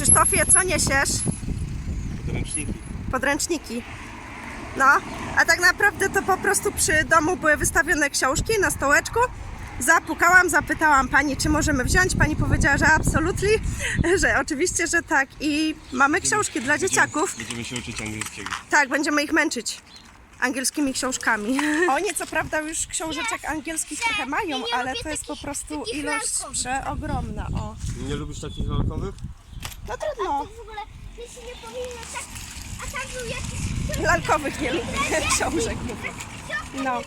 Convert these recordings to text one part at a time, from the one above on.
Krzysztofie, co niesiesz? Podręczniki. Podręczniki. No, a tak naprawdę to po prostu przy domu były wystawione książki na stołeczku. Zapukałam, zapytałam pani, czy możemy wziąć. Pani powiedziała, że absolutnie, że oczywiście, że tak. I mamy książki dla dzieciaków. Będziemy się uczyć angielskiego. Tak, będziemy ich męczyć angielskimi książkami. Oni co prawda już książeczek angielskich trochę mają, ale to jest po prostu ilość przeogromna. O, Nie lubisz takich lalkowych? No trudno. W ogóle się nie powinno tak... A tam był jakiś... Lalkowych nie lubię książek. mówię. No.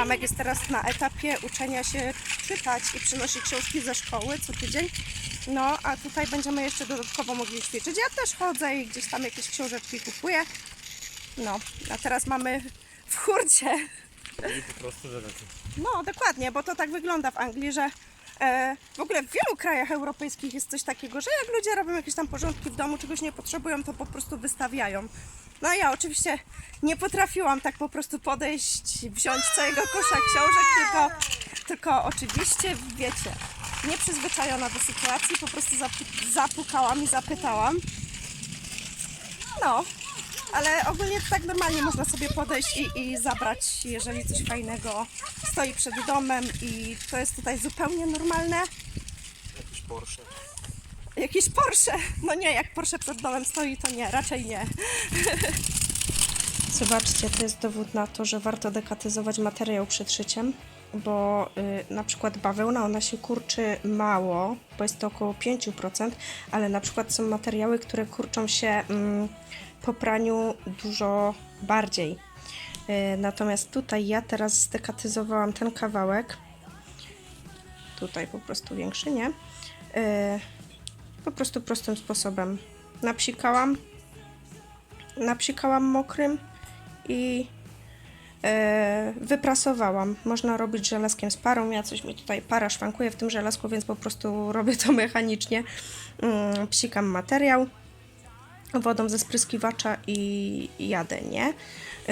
Amek jest teraz na etapie uczenia się czytać i przynosi książki ze szkoły co tydzień. No, a tutaj będziemy jeszcze dodatkowo mogli ćwiczyć. Ja też chodzę i gdzieś tam jakieś książeczki kupuję. No, a teraz mamy w hurcie. I po prostu żelazo. No, dokładnie, bo to tak wygląda w Anglii, że w ogóle w wielu krajach europejskich jest coś takiego, że jak ludzie robią jakieś tam porządki w domu, czegoś nie potrzebują, to po prostu wystawiają. No ja oczywiście nie potrafiłam tak po prostu podejść, wziąć całego kosza książek, tylko, tylko oczywiście, wiecie, nieprzyzwyczajona do sytuacji, po prostu zapu- zapukałam i zapytałam. No, ale ogólnie tak normalnie można sobie podejść i, i zabrać, jeżeli coś fajnego stoi przed domem i to jest tutaj zupełnie normalne. Jakiś Porsche. Jakiś Porsche, no nie, jak Porsche przed domem stoi, to nie, raczej nie. Zobaczcie, to jest dowód na to, że warto dekatyzować materiał przed szyciem, bo y, na przykład bawełna, ona się kurczy mało, bo jest to około 5%, ale na przykład są materiały, które kurczą się mm, po praniu dużo bardziej. Y, natomiast tutaj ja teraz zdekatyzowałam ten kawałek, tutaj po prostu większy, nie? Y, po prostu prostym sposobem. Napsikałam, napsikałam mokrym i e, wyprasowałam. Można robić żelazkiem z parą. Ja coś mi tutaj para szwankuje w tym żelazku, więc po prostu robię to mechanicznie. Mm, psikam materiał wodą ze spryskiwacza i jadę, nie?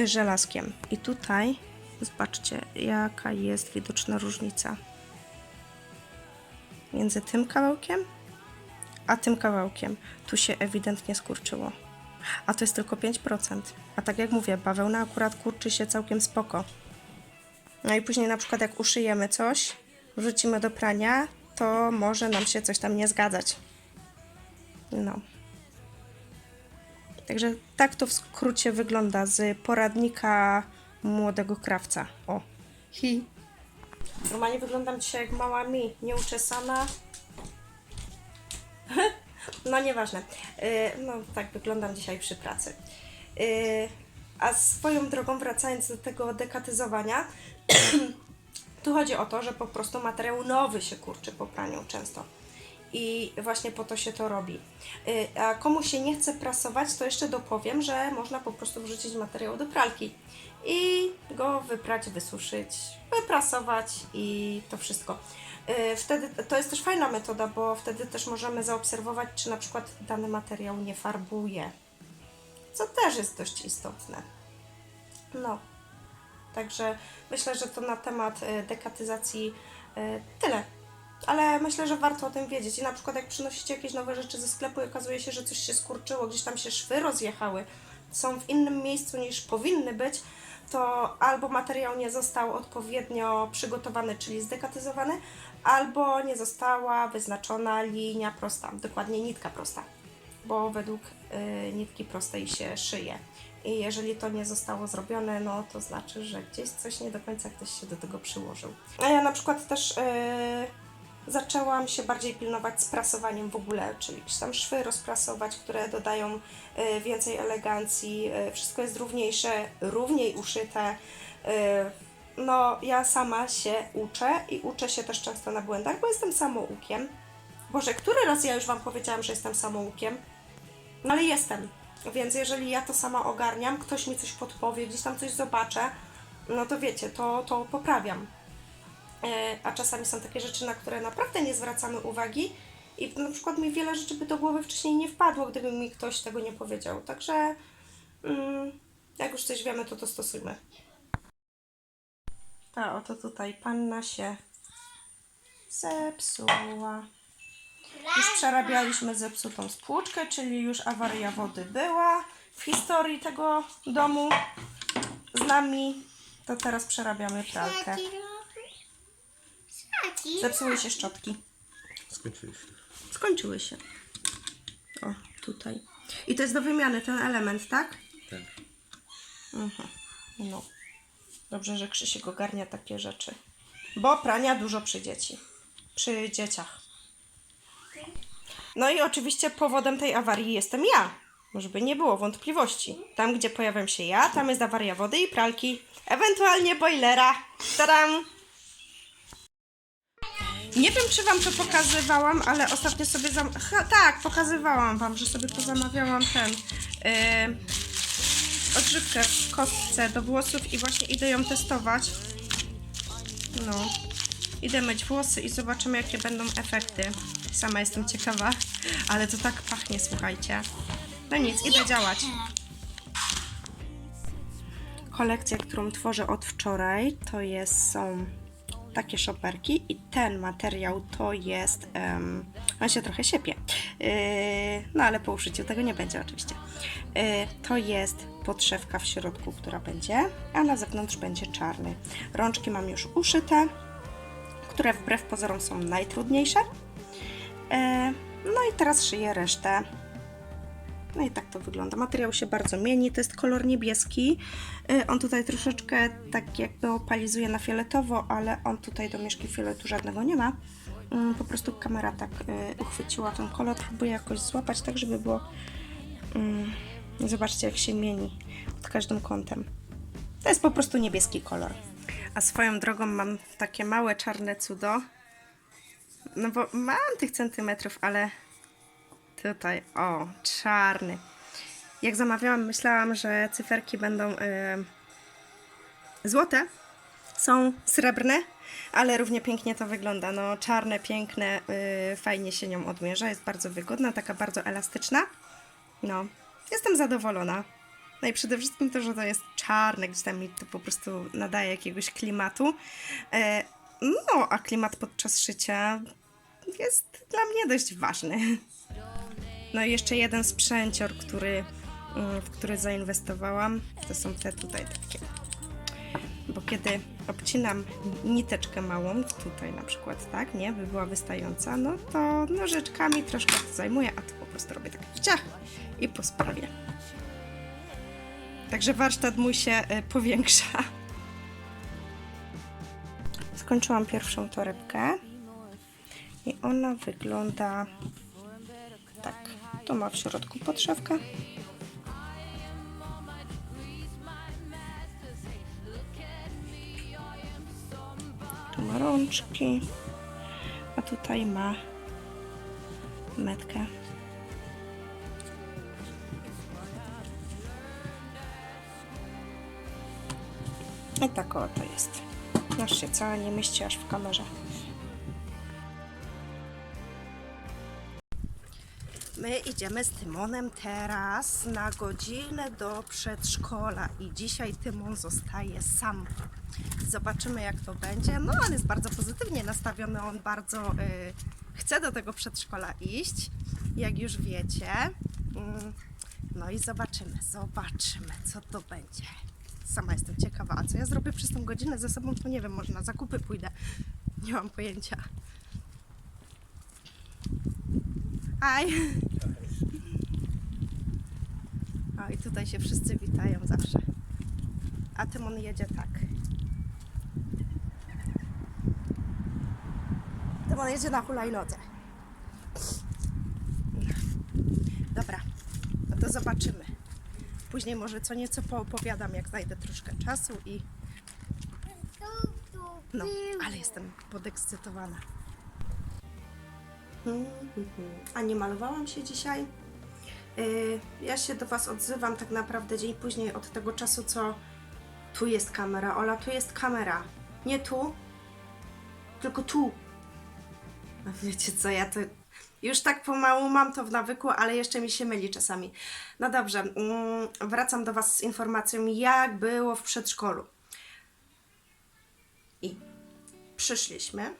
Żelazkiem. I tutaj zobaczcie, jaka jest widoczna różnica między tym kawałkiem a tym kawałkiem. Tu się ewidentnie skurczyło. A to jest tylko 5%. A tak jak mówię, bawełna akurat kurczy się całkiem spoko. No i później na przykład jak uszyjemy coś, wrzucimy do prania, to może nam się coś tam nie zgadzać. No. Także tak to w skrócie wygląda z poradnika młodego krawca. O. Hi. Normalnie wyglądam dzisiaj jak mała mi, nieuczesana, no nieważne. Yy, No tak wyglądam dzisiaj przy pracy. Yy, A swoją drogą wracając do tego dekatyzowania, tu chodzi o to, że po prostu materiał nowy się kurczy po praniu często. I właśnie po to się to robi. Yy, A komu się nie chce prasować, to jeszcze dopowiem, że można po prostu wrzucić materiał do pralki i go wyprać, wysuszyć, wyprasować i to wszystko. Yy, Wtedy to jest też fajna metoda, bo wtedy też możemy zaobserwować, czy na przykład dany materiał nie farbuje, co też jest dość istotne. No, także myślę, że to na temat yy, dekatyzacji tyle. Ale myślę, że warto o tym wiedzieć. I na przykład jak przynosicie jakieś nowe rzeczy ze sklepu i okazuje się, że coś się skurczyło, gdzieś tam się szwy rozjechały, są w innym miejscu niż powinny być, to albo materiał nie został odpowiednio przygotowany, czyli zdekatyzowany, albo nie została wyznaczona linia prosta, dokładnie nitka prosta, bo według y, nitki prostej się szyje. I jeżeli to nie zostało zrobione, no to znaczy, że gdzieś coś nie do końca ktoś się do tego przyłożył. A ja na przykład też y, zaczęłam się bardziej pilnować z prasowaniem w ogóle, czyli jakieś tam szwy rozprasować, które dodają y, więcej elegancji, y, wszystko jest równiejsze, równiej uszyte. y, No, ja sama się uczę i uczę się też często na błędach, bo jestem samoukiem. Boże, który raz ja już Wam powiedziałam, że jestem samoukiem? No ale jestem. Więc jeżeli ja to sama ogarniam, ktoś mi coś podpowie, gdzieś tam coś zobaczę, no to wiecie, to, to poprawiam. E, a czasami są takie rzeczy, na które naprawdę nie zwracamy uwagi i na przykład mi wiele rzeczy by do głowy wcześniej nie wpadło, gdyby mi ktoś tego nie powiedział. Także mm, jak już coś wiemy, to to stosujmy. Ta oto tutaj panna się zepsuła. Już przerabialiśmy zepsutą spłuczkę, czyli już awaria wody była w historii tego domu z nami. To teraz przerabiamy pralkę. Zepsuły się szczotki. Skończyli się. Skończyły się. O, tutaj. I to jest do wymiany ten element, tak? Tak. Mhm. No. Dobrze, że Krzysiek ogarnia takie rzeczy. Bo prania dużo przy dzieci. Przy dzieciach. No i oczywiście powodem tej awarii jestem ja. Żeby nie było wątpliwości. Tam, gdzie pojawiam się ja, tam jest awaria wody i pralki. Ewentualnie boilera. Tadam! Nie wiem, czy wam to pokazywałam, ale ostatnio sobie zam... Ha, tak, pokazywałam wam, że sobie pozamawiałam ten... Yy odżywkę w kostce do włosów i właśnie idę ją testować. No. Idę myć włosy i zobaczymy, jakie będą efekty. Sama jestem ciekawa, ale to tak pachnie, słuchajcie. No nic, idę działać. Kolekcja, którą tworzę od wczoraj, to jest, są takie szoperki i ten materiał to jest, em, on się trochę siepie, yy, no ale po uszyciu tego nie będzie oczywiście. Yy, to jest podszewka w środku, która będzie, a na zewnątrz będzie czarny. Rączki mam już uszyte, które wbrew pozorom są najtrudniejsze. Yy, no i teraz szyję resztę. No i tak to wygląda. Materiał się bardzo mieni. To jest kolor niebieski. Y, On tutaj troszeczkę tak jakby opalizuje na fioletowo, ale on tutaj do mieszki fioletu żadnego nie ma. Mm, Po prostu kamera tak y, uchwyciła ten kolor. Próbuję jakoś złapać tak, żeby było... mm, Zobaczcie jak się mieni pod każdym kątem. To jest po prostu niebieski kolor. A swoją drogą mam takie małe czarne cudo. No bo mam tych centymetrów, ale Tutaj, o, czarny. Jak zamawiałam, myślałam, że cyferki będą e, złote. Są srebrne, ale równie pięknie to wygląda. No, czarne, piękne, e, fajnie się nią odmierza. Jest bardzo wygodna, taka bardzo elastyczna. No, jestem zadowolona. No i przede wszystkim to, że to jest czarne, gdzieś tam mi to po prostu nadaje jakiegoś klimatu. E, no, a klimat podczas szycia jest dla mnie dość ważny. No i jeszcze jeden sprzęcior, który, mm, w który zainwestowałam, to są te tutaj takie. Bo kiedy obcinam niteczkę małą, tutaj na przykład, tak, nie, by była wystająca, no to nożyczkami troszkę to zajmuje, a tu po prostu robię tak wciach i po sprawie. Także warsztat mój się y, powiększa. Skończyłam pierwszą torebkę i ona wygląda tak, to ma w środku podszewkę. Tu ma rączki, a tutaj ma metkę. I tak o to jest. Aż się cała nie mieści aż w kamerze. My idziemy z Tymonem teraz na godzinę do przedszkola i dzisiaj Tymon zostaje sam. Zobaczymy jak to będzie. No on jest bardzo pozytywnie nastawiony, on bardzo y, chce do tego przedszkola iść, jak już wiecie. Mm, no i zobaczymy, zobaczymy co to będzie. Sama jestem ciekawa, a co ja zrobię przez tą godzinę ze sobą, to nie wiem, może na zakupy pójdę. Nie mam pojęcia. Hi. O, i tutaj się wszyscy witają zawsze. A Tymon jedzie tak. Tymon jedzie na hulajnodze. Dobra, no to zobaczymy. Później może co nieco poopowiadam, jak znajdę troszkę czasu i... No, ale jestem podekscytowana. A nie malowałam się dzisiaj? Yy, Ja się do Was odzywam tak naprawdę dzień później od tego czasu, co tu jest kamera. Ola, tu jest kamera. Nie tu, tylko tu. A wiecie co, ja to już tak pomału mam to w nawyku, ale jeszcze mi się myli czasami. No dobrze, mm, wracam do Was z informacją, jak było w przedszkolu. I przyszliśmy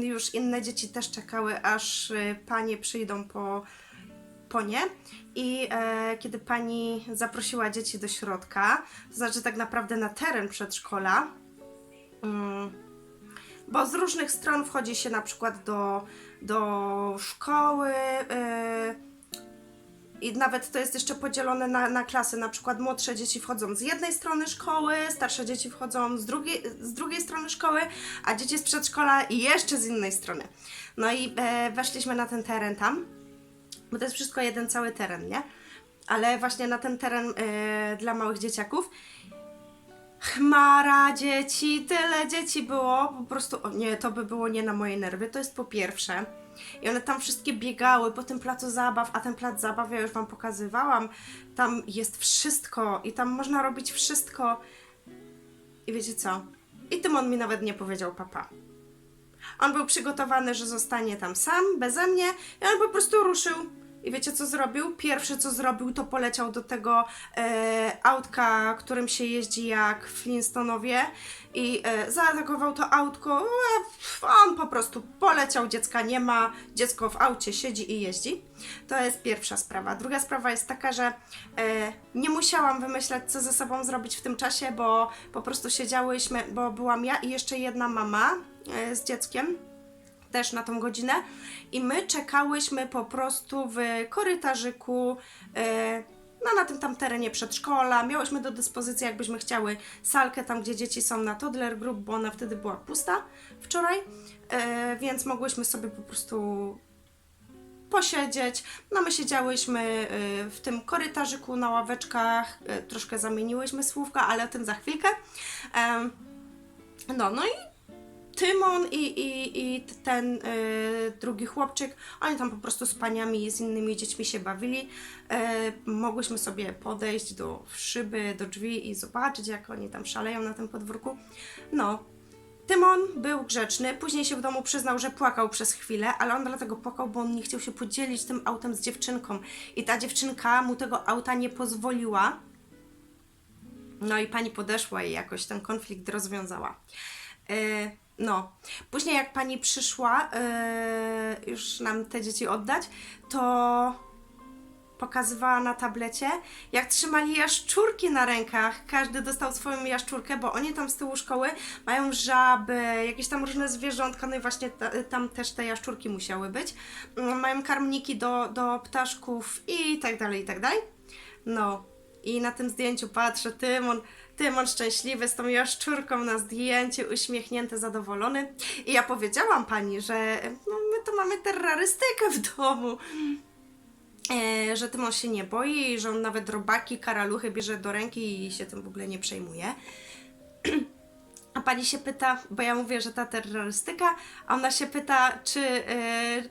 już inne dzieci też czekały, aż y, panie przyjdą po, po nie. I e, kiedy pani zaprosiła dzieci do środka, to znaczy tak naprawdę na teren przedszkola, mm, bo z różnych stron wchodzi się na przykład do, do szkoły. y, i nawet to jest jeszcze podzielone na, na klasy. Na przykład młodsze dzieci wchodzą z jednej strony szkoły, starsze dzieci wchodzą z drugiej, z drugiej strony szkoły, a dzieci z przedszkola i jeszcze z innej strony. No i e, weszliśmy na ten teren tam, bo to jest wszystko jeden cały teren, nie? Ale właśnie na ten teren e, dla małych dzieciaków. Chmara dzieci, tyle dzieci było, po prostu, o nie, to by było nie na moje nerwy, to jest po pierwsze. I one tam wszystkie biegały po tym placu zabaw, a ten plac zabaw, ja już Wam pokazywałam, tam jest wszystko i tam można robić wszystko. I wiecie co? I Tymon mi nawet nie powiedział papa. On był przygotowany, że zostanie tam sam, beze mnie i on po prostu ruszył. I wiecie co zrobił? Pierwsze co zrobił, to poleciał do tego e, autka, którym się jeździ jak Flintstonowie i e, zaatakował to autko. E, on po prostu poleciał, dziecka nie ma, dziecko w aucie siedzi i jeździ. To jest pierwsza sprawa. Druga sprawa jest taka, że e, nie musiałam wymyślać, co ze sobą zrobić w tym czasie, bo po prostu siedziałyśmy, bo byłam ja i jeszcze jedna mama e, z dzieckiem też na tą godzinę i my czekałyśmy po prostu w korytarzyku e, no, na tym tam terenie przedszkola. Miałyśmy do dyspozycji, jakbyśmy chciały, salkę tam, gdzie dzieci są na toddler group, bo ona wtedy była pusta wczoraj, e, więc mogłyśmy sobie po prostu posiedzieć. No my siedziałyśmy e, w tym korytarzyku na ławeczkach, troszkę zamieniłyśmy słówka, ale o tym za chwilkę. No, no i Tymon i, i, i ten y, drugi chłopczyk, oni tam po prostu z paniami i z innymi dziećmi się bawili. Y, mogłyśmy sobie podejść do szyby, do drzwi i zobaczyć, jak oni tam szaleją na tym podwórku. No, Tymon był grzeczny, później się w domu przyznał, że płakał przez chwilę, ale on dlatego płakał, bo on nie chciał się podzielić tym autem z dziewczynką. I ta dziewczynka mu tego auta nie pozwoliła. No i pani podeszła i jakoś ten konflikt rozwiązała. Yy, no, później jak pani przyszła yy, już nam te dzieci oddać, to pokazywała na tablecie, jak trzymali jaszczurki na rękach. Każdy dostał swoją jaszczurkę, bo oni tam z tyłu szkoły mają żaby, jakieś tam różne zwierzątka, no i właśnie ta, tam też te jaszczurki musiały być. Mm, Mają karmniki do, do ptaszków i tak dalej, i tak dalej. No, i na tym zdjęciu patrzę, Tymon, Tymon szczęśliwy z tą jaszczurką na zdjęciu, uśmiechnięty, zadowolony. I ja powiedziałam pani, że no, my to mamy terrorystykę w domu. E, że Tymon się nie boi, że on nawet robaki, karaluchy bierze do ręki i się tym w ogóle nie przejmuje. A pani się pyta, bo ja mówię, że ta terrorystyka, a ona się pyta, czy, e,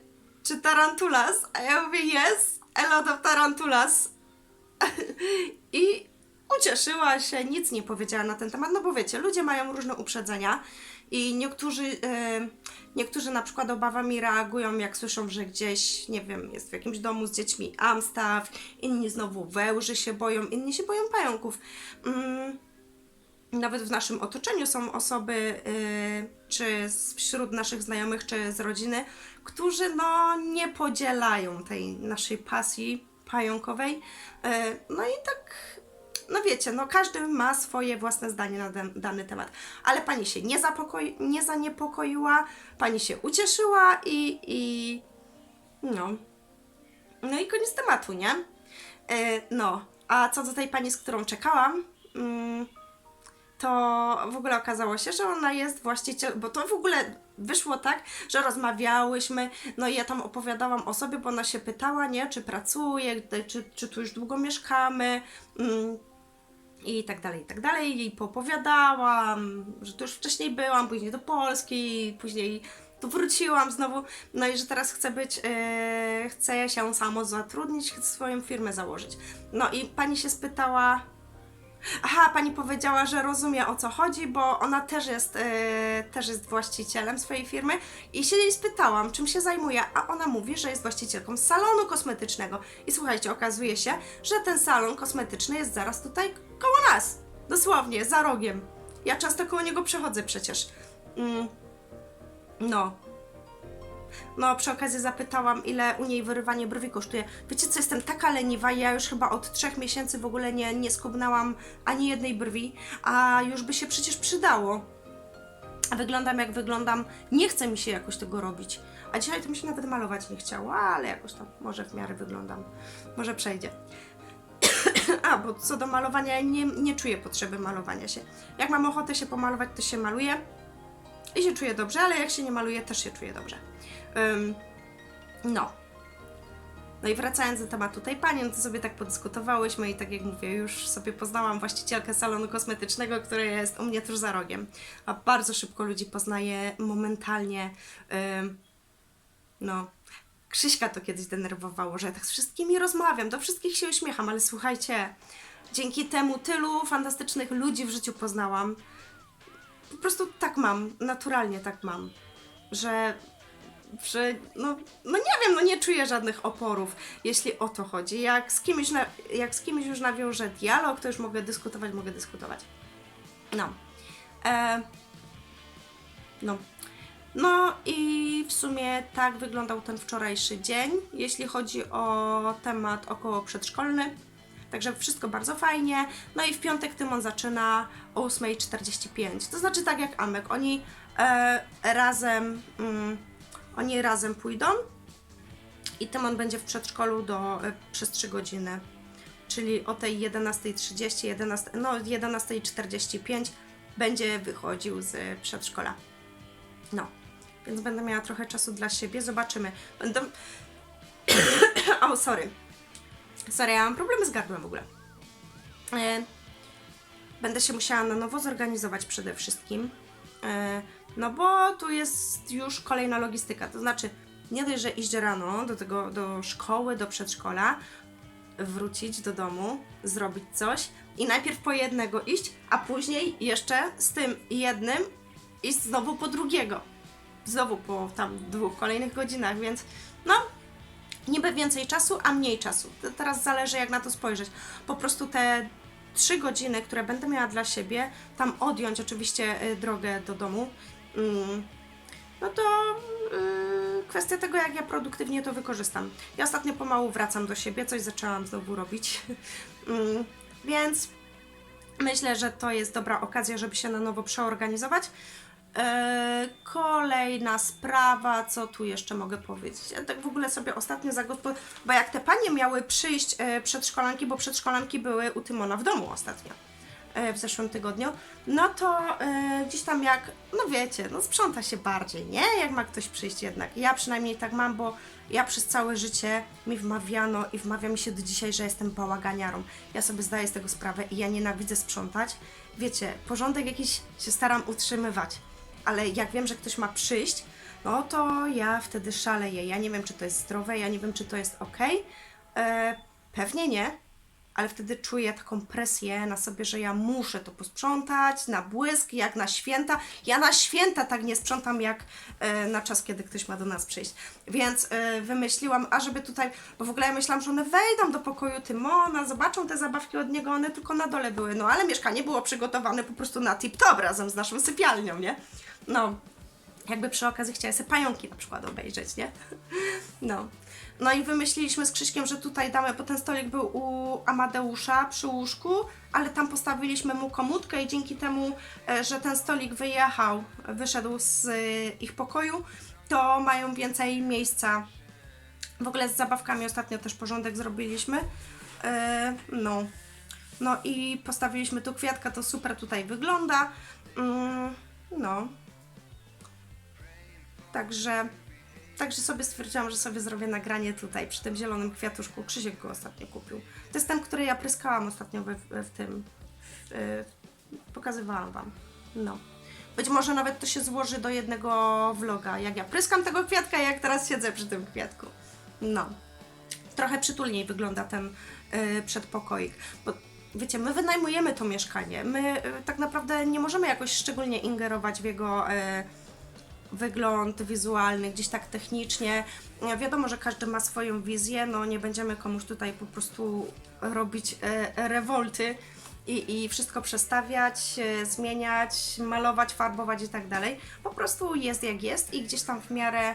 czy tarantulas? A ja mówię, yes, a of tarantulas. I ucieszyła się, nic nie powiedziała na ten temat, no bo wiecie, ludzie mają różne uprzedzenia i niektórzy, e, niektórzy na przykład obawami reagują, jak słyszą, że gdzieś, nie wiem, jest w jakimś domu z dziećmi Amstaw, inni znowu wełży się boją, inni się boją pająków. Mm, nawet w naszym otoczeniu są osoby, y, czy wśród naszych znajomych, czy z rodziny, którzy no nie podzielają tej naszej pasji pająkowej. Y, no i tak, no wiecie, no każdy ma swoje własne zdanie na dan- dany temat. Ale pani się nie, zapokoi- nie zaniepokoiła, pani się ucieszyła i, i no. No i koniec tematu, nie? Y, no, a co do tej pani, z którą czekałam, mm, to w ogóle okazało się, że ona jest właściciel, bo to w ogóle wyszło tak, że rozmawiałyśmy, no i ja tam opowiadałam o sobie, bo ona się pytała, nie, czy pracuje, czy, czy tu już długo mieszkamy, mm, i tak dalej, i tak dalej. Jej poopowiadałam, że tu już wcześniej byłam, później do Polski, później tu wróciłam znowu, no i że teraz chcę być, e, chcę się samo zatrudnić, chcę swoją firmę założyć. No i pani się spytała, Aha, pani powiedziała, że rozumie o co chodzi, bo ona też jest, e, też jest właścicielem swojej firmy i się jej spytałam, czym się zajmuje, a ona mówi, że jest właścicielką salonu kosmetycznego. I słuchajcie, okazuje się, że ten salon kosmetyczny jest zaraz tutaj koło nas. Dosłownie, za rogiem. Ja często koło niego przechodzę przecież. Mm. No. No, przy okazji zapytałam, ile u niej wyrywanie brwi kosztuje. Wiecie co, jestem taka leniwa, ja już chyba od trzech miesięcy w ogóle nie, nie skubnęłam ani jednej brwi, a już by się przecież przydało. Wyglądam jak wyglądam, nie chce mi się jakoś tego robić. A dzisiaj to mi się nawet malować nie chciało, ale jakoś tam może w miarę wyglądam. Może przejdzie. A, bo co do malowania, nie, nie czuję potrzeby malowania się. Jak mam ochotę się pomalować, to się maluję i się czuję dobrze, ale jak się nie maluje, też się czuję dobrze. No. No i wracając do tematu tej pani, no to sobie tak podyskutowałyśmy i tak jak mówię, już sobie poznałam właścicielkę salonu kosmetycznego, który jest u mnie tuż za rogiem. A bardzo szybko ludzi poznaję momentalnie. No, Krzyśka to kiedyś denerwowało, że ja tak z wszystkimi rozmawiam, do wszystkich się uśmiecham, ale słuchajcie, dzięki temu tylu fantastycznych ludzi w życiu poznałam. Po prostu tak mam, naturalnie tak mam, że, że no, no nie wiem, no nie czuję żadnych oporów, jeśli o to chodzi. Jak z kimś, na, jak z kimś już nawiążę dialog, to już mogę dyskutować, mogę dyskutować. No. E, no. No i w sumie tak wyglądał ten wczorajszy dzień, jeśli chodzi o temat około przedszkolny. Także wszystko bardzo fajnie. No i w piątek Tymon zaczyna o 8.45. To znaczy tak jak Amek. Oni e, razem mm, oni razem pójdą i Tymon będzie w przedszkolu do, e, przez 3 godziny. Czyli o tej 11.30, 11, no 11.45 będzie wychodził z przedszkola. No, więc będę miała trochę czasu dla siebie. Zobaczymy. Będę. o, sorry. Sorry, ja mam problemy z gardłem w ogóle. E, będę się musiała na nowo zorganizować przede wszystkim. No bo tu jest już kolejna logistyka. To znaczy, nie dość, że iść rano do tego, do szkoły, do przedszkola, wrócić do domu, zrobić coś i najpierw po jednego iść, a później jeszcze z tym jednym iść znowu po drugiego. Znowu po tam dwóch kolejnych godzinach, więc no, niby więcej czasu, a mniej czasu. To teraz zależy jak na to spojrzeć. Po prostu te trzy godziny, które będę miała dla siebie, tam odjąć oczywiście y, drogę do domu, no to y, kwestia tego, jak ja produktywnie to wykorzystam. Ja ostatnio pomału wracam do siebie, coś zaczęłam znowu robić, Mm, więc myślę, że to jest dobra okazja, żeby się na nowo przeorganizować. E, kolejna sprawa, co tu jeszcze mogę powiedzieć? Ja tak w ogóle sobie ostatnio zagospod... Bo jak te panie miały przyjść e, przedszkolanki, bo przedszkolanki były u Tymona w domu ostatnio, w zeszłym tygodniu, no to e, gdzieś tam jak, no wiecie, no sprząta się bardziej, nie? Jak ma ktoś przyjść jednak. Ja przynajmniej tak mam, bo ja przez całe życie mi wmawiano i wmawia mi się do dzisiaj, że jestem bałaganiarą. Ja sobie zdaję z tego sprawę i ja nienawidzę sprzątać. Wiecie, porządek jakiś się staram utrzymywać, ale jak wiem, że ktoś ma przyjść, no to ja wtedy szaleję. Ja nie wiem, czy to jest zdrowe, ja nie wiem, czy to jest ok. E, pewnie nie, ale wtedy czuję taką presję na sobie, że ja muszę to posprzątać na błysk, jak na święta. Ja na święta tak nie sprzątam, jak e, na czas, kiedy ktoś ma do nas przyjść. Więc e, wymyśliłam, a żeby tutaj, bo w ogóle ja myślałam, że one wejdą do pokoju Tymona, zobaczą te zabawki od niego, one tylko na dole były. No ale mieszkanie było przygotowane po prostu na tip-top razem z naszą sypialnią, nie? No, jakby przy okazji chciała sobie pająki na przykład obejrzeć, nie? No. No i wymyśliliśmy z Krzyśkiem, że tutaj damy, bo ten stolik był u Amadeusza przy łóżku, ale tam postawiliśmy mu komódkę i dzięki temu, e, że ten stolik wyjechał, wyszedł z e, ich pokoju, to mają więcej miejsca. W ogóle z zabawkami ostatnio też porządek zrobiliśmy. E, No. No i postawiliśmy tu kwiatka, to super tutaj wygląda. Mm, No. Także, także sobie stwierdziłam, że sobie zrobię nagranie tutaj przy tym zielonym kwiatuszku. Krzysiek go ostatnio kupił. To jest ten, który ja pryskałam ostatnio w, w, tym. W, y, pokazywałam Wam. No. Być może nawet to się złoży do jednego vloga, jak ja pryskam tego kwiatka, jak teraz siedzę przy tym kwiatku. No. Trochę przytulniej wygląda ten y, przedpokoik. Bo wiecie, my wynajmujemy to mieszkanie. My y, tak naprawdę nie możemy jakoś szczególnie ingerować w jego. Wygląd wizualny, gdzieś tak technicznie. E, Wiadomo, że każdy ma swoją wizję, no nie będziemy komuś tutaj po prostu robić e, rewolty i, i wszystko przestawiać, e, zmieniać, malować, farbować i tak dalej. Po prostu jest jak jest i gdzieś tam w miarę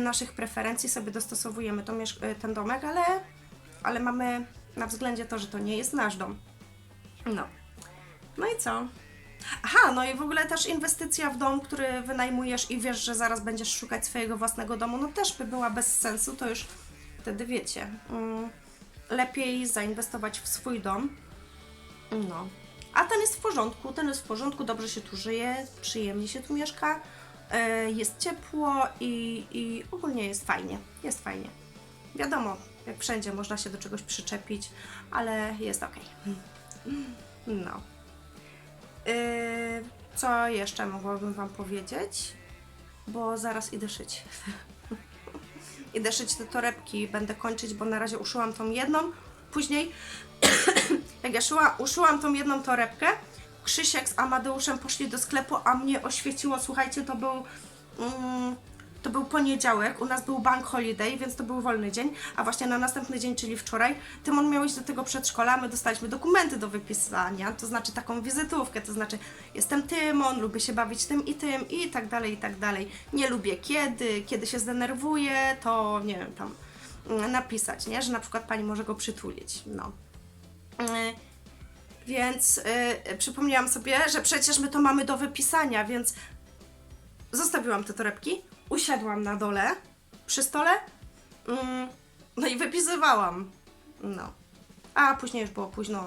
naszych preferencji sobie dostosowujemy to ten domek, ale, ale mamy na względzie to, że to nie jest nasz dom. No. No i co? Aha, no i w ogóle też inwestycja w dom, który wynajmujesz i wiesz, że zaraz będziesz szukać swojego własnego domu, no też by była bez sensu, to już wtedy wiecie. Mm, lepiej zainwestować w swój dom. No. A ten jest w porządku, ten jest w porządku, dobrze się tu żyje, przyjemnie się tu mieszka, e, jest ciepło i, i ogólnie jest fajnie, jest fajnie. Wiadomo, jak wszędzie można się do czegoś przyczepić, ale jest ok. No. Yy, co jeszcze mogłabym Wam powiedzieć? Bo zaraz idę szyć. idę szyć te torebki, będę kończyć, bo na razie uszyłam tą jedną. Później, jak ja szyła, uszyłam tą jedną torebkę, Krzysiek z Amadeuszem poszli do sklepu, a mnie oświeciło, słuchajcie, to był... Mm, to był poniedziałek, u nas był bank holiday, więc to był wolny dzień, a właśnie na następny dzień, czyli wczoraj, Tymon miał iść do tego przedszkola, my dostaliśmy dokumenty do wypisania, to znaczy taką wizytówkę, to znaczy jestem Tymon, lubię się bawić tym i tym i tak dalej, i tak dalej. Nie lubię kiedy, kiedy się zdenerwuję, to nie wiem, tam mm, napisać, nie, że na przykład pani może go przytulić, no. Y, Więc y, przypomniałam sobie, że przecież my to mamy do wypisania, więc zostawiłam te torebki, usiadłam na dole przy stole, mm, no i wypisywałam. No. A później już było późno,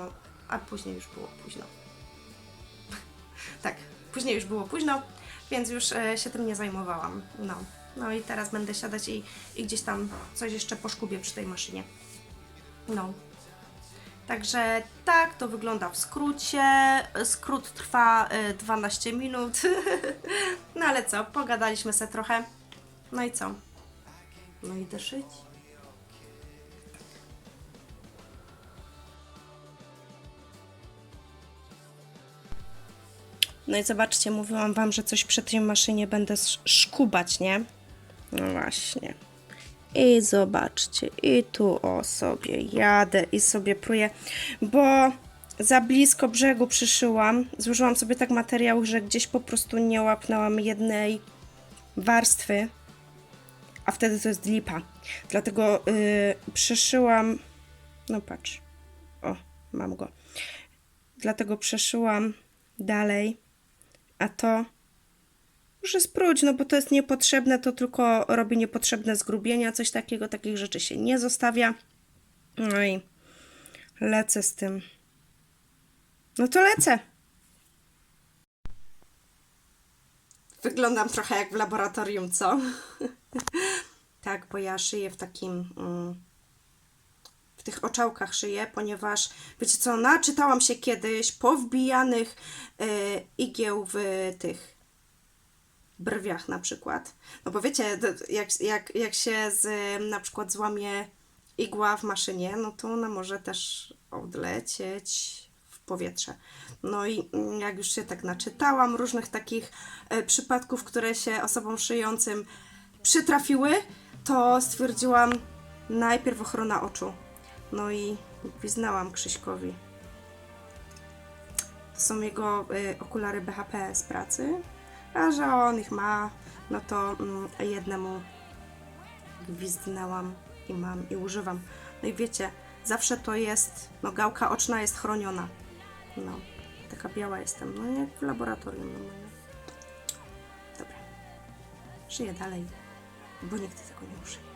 a później już było późno. tak, później już było późno, więc już e, się tym nie zajmowałam. No. No i teraz będę siadać i, i gdzieś tam coś jeszcze poszkubię przy tej maszynie. No. Także tak to wygląda w skrócie. Skrót trwa y, 12 minut. no ale co, pogadaliśmy se trochę. No i co? No idę szyć. No i zobaczcie, mówiłam Wam, że coś przy tej maszynie będę sz- szkubać, nie? No właśnie. I zobaczcie, i tu o sobie jadę i sobie pruję, bo za blisko brzegu przyszyłam. Złożyłam sobie tak materiał, że gdzieś po prostu nie łapnęłam jednej warstwy, a wtedy to jest lipa. Dlatego yy, przeszyłam. No patrz. O, mam go. Dlatego przeszyłam dalej, a to Muszę spróć, no bo to jest niepotrzebne, to tylko robi niepotrzebne zgrubienia, coś takiego, takich rzeczy się nie zostawia. No i lecę z tym. No to lecę. Wyglądam trochę jak w laboratorium, co? tak, bo ja szyję w takim. Mm, w tych oczałkach szyję, ponieważ wiecie co, naczytałam się kiedyś powbijanych y, igieł w tych brwiach na przykład. No bo wiecie, jak, jak, jak się z, na przykład złamie igła w maszynie, no to ona może też odlecieć w powietrze. No i mm, jak już się tak naczytałam różnych takich e, przypadków, które się osobom szyjącym przytrafiły, to stwierdziłam najpierw ochrona oczu. No i gwiznęłam Krzyśkowi. To są jego y, okulary BHP z pracy. A że on ich ma, no to mm, jednemu gwizdnęłam i mam i używam. No i wiecie, zawsze to jest, no gałka oczna jest chroniona. No, taka biała jestem, no jak w laboratorium normalnie. Dobra, żyję dalej, bo nikt tego nie uszyje.